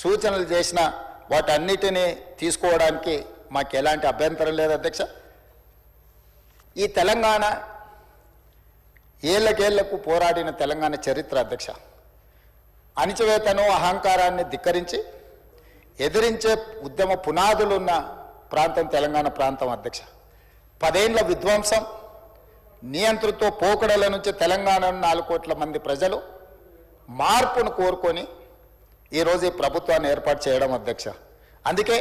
సూచనలు చేసిన వాటన్నిటినీ తీసుకోవడానికి మాకు ఎలాంటి అభ్యంతరం లేదు అధ్యక్ష. ఈ తెలంగాణ ఏళ్ళకేళ్ళకు పోరాడిన తెలంగాణ చరిత్ర అధ్యక్ష. అణిచివేతను అహంకారాన్ని ధిక్కరించి ఎదిరించే ఉద్యమ పునాదులున్న ప్రాంతం తెలంగాణ ప్రాంతం అధ్యక్ష. పదేండ్ల విధ్వంసం నియంతృత్వ పోకడల నుంచి తెలంగాణ నాలుగు కోట్ల మంది ప్రజలు మార్పును కోరుకొని ఈరోజు ఈ ప్రభుత్వాన్ని ఏర్పాటు చేయడం అధ్యక్ష. అందుకే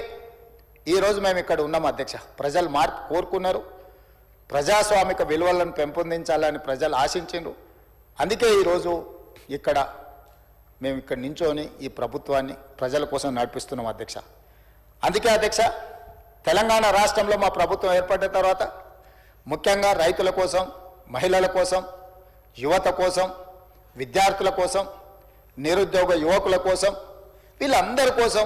ఈరోజు మేము ఇక్కడ ఉన్నాం అధ్యక్ష. ప్రజలు మార్పు కోరుకున్నారు. ప్రజాస్వామిక విలువలను పెంపొందించాలని ప్రజలు ఆశించిండ్రు. అందుకే ఈరోజు ఇక్కడ మేము ఇక్కడ నించొని ఈ ప్రభుత్వాన్ని ప్రజల కోసం నడిపిస్తున్నాం అధ్యక్ష. అందుకే అధ్యక్ష తెలంగాణ రాష్ట్రంలో మా ప్రభుత్వం ఏర్పడిన తర్వాత ముఖ్యంగా రైతుల కోసం మహిళల కోసం యువత కోసం విద్యార్థుల కోసం నిరుద్యోగ యువకుల కోసం వీళ్ళందరి కోసం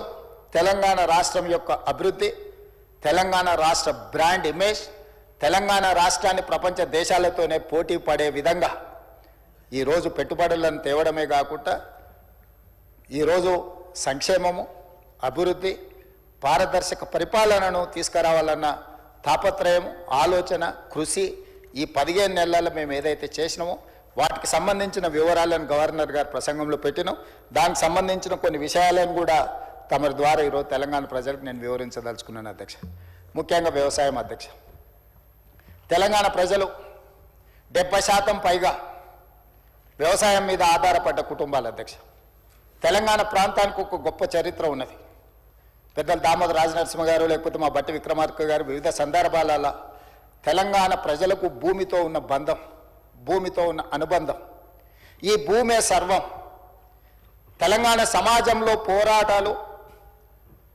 తెలంగాణ రాష్ట్రం యొక్క అభివృద్ధి తెలంగాణ రాష్ట్ర బ్రాండ్ ఇమేజ్ తెలంగాణ రాష్ట్రాన్ని ప్రపంచ దేశాలతోనే పోటీ పడే విధంగా ఈరోజు పెట్టుబడులను తేవడమే కాకుండా ఈరోజు సంక్షేమము అభివృద్ధి పారదర్శక పరిపాలనను తీసుకురావాలన్న తాపత్రయం ఆలోచన కృషి ఈ పదిహేను నెలల్లో మేము ఏదైతే చేసినామో వాటికి సంబంధించిన వివరాలను గవర్నర్ గారు ప్రసంగంలో పెట్టినాం. దానికి సంబంధించిన కొన్ని విషయాలను కూడా తమరి ద్వారా ఈరోజు తెలంగాణ ప్రజలకు నేను వివరించదలుచుకున్నాను అధ్యక్ష. ముఖ్యంగా వ్యవసాయం అధ్యక్ష. తెలంగాణ ప్రజలు డెబ్బై శాతం పైగా వ్యవసాయం మీద ఆధారపడ్డ కుటుంబాల అధ్యక్ష. తెలంగాణ ప్రాంతానికి ఒక గొప్ప చరిత్ర ఉన్నది. పెద్దలు దామోదర రాజనరసింహ గారు లేకపోతే మా బట్టి విక్రమార్క గారు వివిధ సందర్భాలలో తెలంగాణ ప్రజలకు భూమితో ఉన్న బంధం భూమితో ఉన్న అనుబంధం. ఈ భూమే సర్వం. తెలంగాణ సమాజంలో పోరాటాలు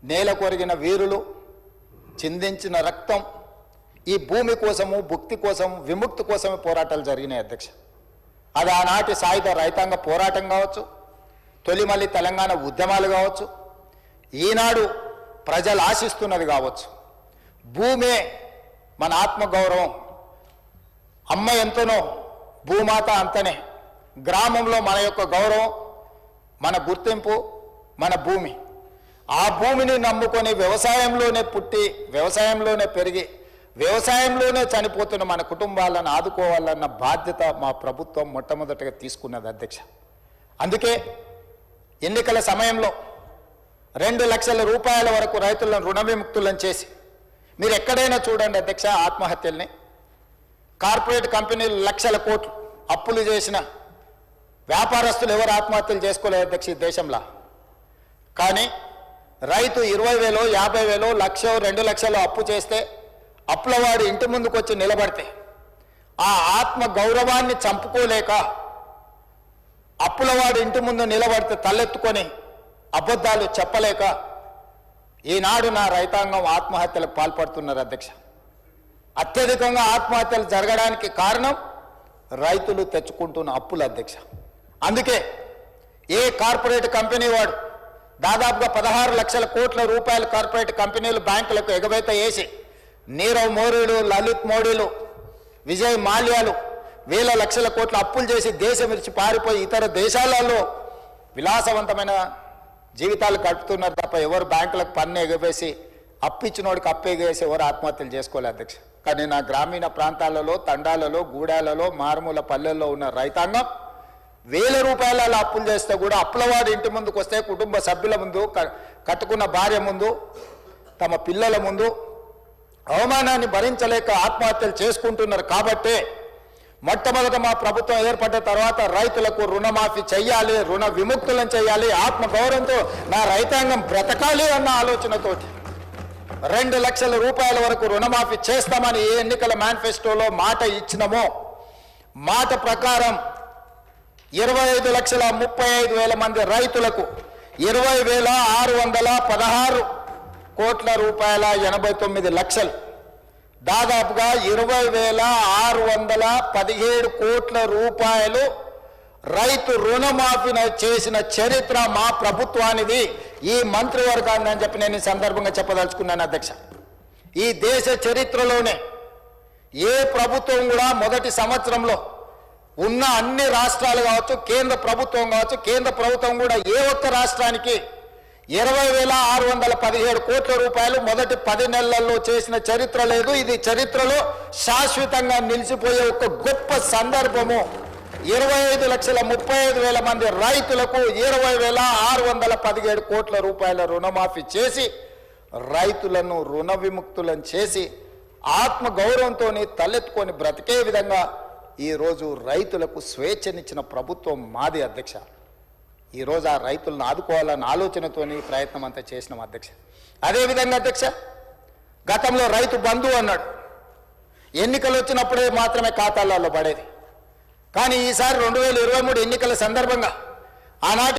నేల కొరిగిన వీరులు చిందించిన రక్తం ఈ భూమి కోసము భుక్తి కోసం విముక్తి కోసమే పోరాటాలు జరిగినాయి అధ్యక్ష. అది ఆనాటి సాయుధ రైతాంగ పోరాటం కావచ్చు తొలిమల్లి తెలంగాణ ఉద్యమాలు కావచ్చు ఈనాడు ప్రజలు ఆశిస్తున్నది కావచ్చు. భూమే మన ఆత్మగౌరవం. అమ్మ ఎంతనో భూమాత అంతనే. గ్రామంలో మన యొక్క గౌరవం మన గుర్తింపు మన భూమి. ఆ భూమిని నమ్ముకొని వ్యవసాయంలోనే పుట్టి వ్యవసాయంలోనే పెరిగి వ్యవసాయంలోనే చనిపోతున్న మన కుటుంబాలను ఆదుకోవాలన్న బాధ్యత మా ప్రభుత్వం మొట్టమొదటిగా తీసుకున్నది అధ్యక్ష. అందుకే ఎన్నికల సమయంలో రెండు లక్షల రూపాయల వరకు రైతులను రుణ విముక్తులను చేసి మీరు ఎక్కడైనా చూడండి అధ్యక్ష ఆత్మహత్యల్ని. కార్పొరేట్ కంపెనీలు లక్షల కోట్లు అప్పులు చేసిన వ్యాపారస్తులు ఎవరు ఆత్మహత్యలు చేసుకోలేదు అధ్యక్ష ఈ దేశంలో. కానీ రైతు ఇరవై వేలు యాభై వేలు లక్ష రెండు లక్షలు అప్పు చేస్తే అప్పులవాడు ఇంటి ముందుకు వచ్చి నిలబడితే ఆ ఆత్మ గౌరవాన్ని చంపుకోలేక అప్పులవాడు ఇంటి ముందు నిలబడితే తలెత్తుకొని అబద్ధాలు చెప్పలేక ఈనాడు నా రైతాంగం ఆత్మహత్యలకు పాల్పడుతున్నారు అధ్యక్ష. అత్యధికంగా ఆత్మహత్యలు జరగడానికి కారణం రైతులు తెచ్చుకుంటున్న అప్పులు అధ్యక్ష. అందుకే ఏ కార్పొరేట్ కంపెనీ వాడు దాదాపుగా పదహారు లక్షల కోట్ల రూపాయల కార్పొరేట్ కంపెనీలు బ్యాంకులకు ఎగవేత వేసి నీరవ్ మోరీలు లలిత్ మోడీలు విజయ్ మాల్యాలు వేల లక్షల కోట్ల అప్పులు చేసి దేశం విడిచి పారిపోయి ఇతర దేశాలలో విలాసవంతమైన జీవితాలు గడుపుతున్నారు తప్ప ఎవరు బ్యాంకులకు పన్ను ఎగవేసి అప్పిచ్చినోడికి అప్పేగేసి ఎవరు ఆత్మహత్యలు చేసుకోలే అధ్యక్ష. కానీ నా గ్రామీణ ప్రాంతాలలో తండాలలో గూడాలలో మారుమూల పల్లెల్లో ఉన్న రైతాంగం వేల రూపాయల అప్పులు చేస్తే కూడా అప్పులవాడు ఇంటి ముందుకు వస్తే కుటుంబ సభ్యుల ముందు కట్టుకున్న భార్య ముందు తమ పిల్లల ముందు అవమానాన్ని భరించలేక ఆత్మహత్యలు చేసుకుంటున్నారు కాబట్టే మొట్టమొదట మా ప్రభుత్వం ఏర్పడ్డ తర్వాత రైతులకు రుణమాఫీ చేయాలి రుణ విముక్తులను చేయాలి ఆత్మగౌరవంతో నా రైతాంగం బ్రతకాలి అన్న ఆలోచనతోటి రెండు లక్షల రూపాయల వరకు రుణమాఫీ చేస్తామని ఏ ఎన్నికల మేనిఫెస్టోలో మాట ఇచ్చినమో మాట ప్రకారం ఇరవై ఐదు లక్షల ముప్పై ఐదు వేల మంది రైతులకు ఇరవై వేల ఆరు వందల పదహారు కోట్ల రూపాయల ఎనభై తొమ్మిది లక్షలు. దాదాపుగా ఇరవై వేల ఆరు వందల పదిహేడు కోట్ల రూపాయలు రైతు రుణమాఫీ చేసిన చరిత్ర మా ప్రభుత్వానిది. ఈ మంత్రివర్గాన్ని అని చెప్పి నేను ఈ సందర్భంగా చెప్పదలుచుకున్నాను అధ్యక్ష. ఈ దేశ చరిత్రలోనే ఏ ప్రభుత్వం కూడా మొదటి సంవత్సరంలో ఉన్న అన్ని రాష్ట్రాలు కావచ్చు కేంద్ర ప్రభుత్వం కావచ్చు కేంద్ర ప్రభుత్వం కూడా ఏ ఒక్క రాష్ట్రానికి ఇరవై వేల ఆరు వందల పదిహేడు కోట్ల రూపాయలు మొదటి పది నెలల్లో చేసిన చరిత్ర లేదు. ఇది చరిత్రలో శాశ్వతంగా నిలిచిపోయే ఒక గొప్ప సందర్భము. ఇరవై ఐదు లక్షల ముప్పై ఐదు వేల మంది రైతులకు ఇరవై వేల ఆరు వందల పదిహేడు కోట్ల రూపాయల రుణమాఫీ చేసి రైతులను రుణ విముక్తులను చేసి ఆత్మ గౌరవంతో తలెత్తుకొని బ్రతికే విధంగా ఈరోజు రైతులకు స్వేచ్ఛనిచ్చిన ప్రభుత్వం మాది అధ్యక్ష. ఈరోజు ఆ రైతులను ఆదుకోవాలన్న ఆలోచనతోని ప్రయత్నం అంతా చేసినాం అధ్యక్ష. అదేవిధంగా అధ్యక్ష గతంలో రైతు బంధు అన్నాడు. ఎన్నికలు వచ్చినప్పుడే మాత్రమే ఖాతాలలో పడేది. కానీ ఈసారి రెండు వేల ఇరవై మూడు ఎన్నికల సందర్భంగా ఆనాటి